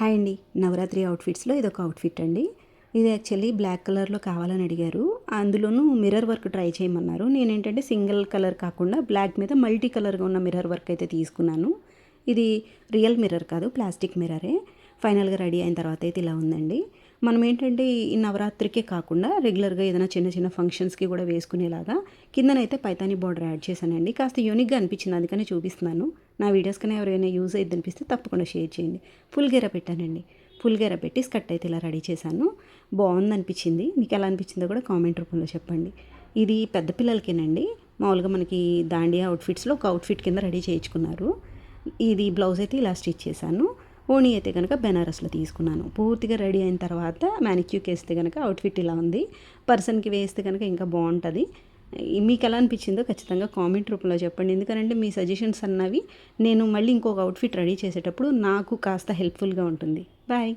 Hi అండి. నవరాత్రి అవుట్ఫిట్స్లో ఇది ఒక అవుట్ఫిట్ అండి. ఇది యాక్చువల్లీ బ్లాక్ కలర్లో కావాలని అడిగారు. అందులోనూ మిర్రర్ వర్క్ ట్రై చేయమన్నారు. నేను ఏంటంటే సింగిల్ కలర్ కాకుండా బ్లాక్ మీద మల్టీ కలర్గా ఉన్న మిర్రర్ వర్క్ అయితే తీసుకున్నాను. ఇది రియల్ మిర్రర్ కాదు ప్లాస్టిక్ మిర్రరే ఫైనల్గా రెడీ అయిన తర్వాత అయితే ఇలా ఉందండి. మనం ఏంటంటే ఈ నవరాత్రికే కాకుండా రెగ్యులర్గా ఏదైనా చిన్న చిన్న ఫంక్షన్స్కి కూడా వేసుకునేలాగా కిందనైతే పైతాని బార్డర్ యాడ్ చేశానండి. కాస్త యూనిక్గా అనిపించింది అందుకని చూపిస్తున్నాను. నా వీడియోస్ కన్నా ఎవరైనా యూజ్ అయ్యింది అనిపిస్తే తప్పకుండా షేర్ చేయండి. ఫుల్ గెర పెట్టానండి. ఫుల్ గెర పెట్టి స్కట్ అయితే ఇలా రెడీ చేశాను. బాగుంది అనిపించింది మీకు ఎలా అనిపించిందో కూడా కామెంట్ రూపంలో చెప్పండి. ఇది పెద్ద పిల్లలకేనండి. మామూలుగా మనకి దాండియా అవుట్ఫిట్స్లో ఒక అవుట్ఫిట్ కింద రెడీ చేయించుకున్నారు. ఇది బ్లౌజ్ అయితే ఇలా స్టిచ్ చేశాను. ఓణీ అయితే కనుక బెనారస్లో తీసుకున్నాను. పూర్తిగా రెడీ అయిన తర్వాత మ్యానిక్యూకి వేస్తే కనుక అవుట్ఫిట్ ఇలా ఉంది. పర్సన్కి వేస్తే కనుక ఇంకా బాగుంటుంది. మీకు ఎలా అనిపించిందో ఖచ్చితంగా కామెంట్ రూపంలో చెప్పండి. ఎందుకంటే మీ సజెషన్స్ అన్నవి నేను మళ్ళీ ఇంకొక అవుట్ఫిట్ రెడీ చేసేటప్పుడు నాకు కాస్త హెల్ప్ఫుల్గా ఉంటుంది. బాయ్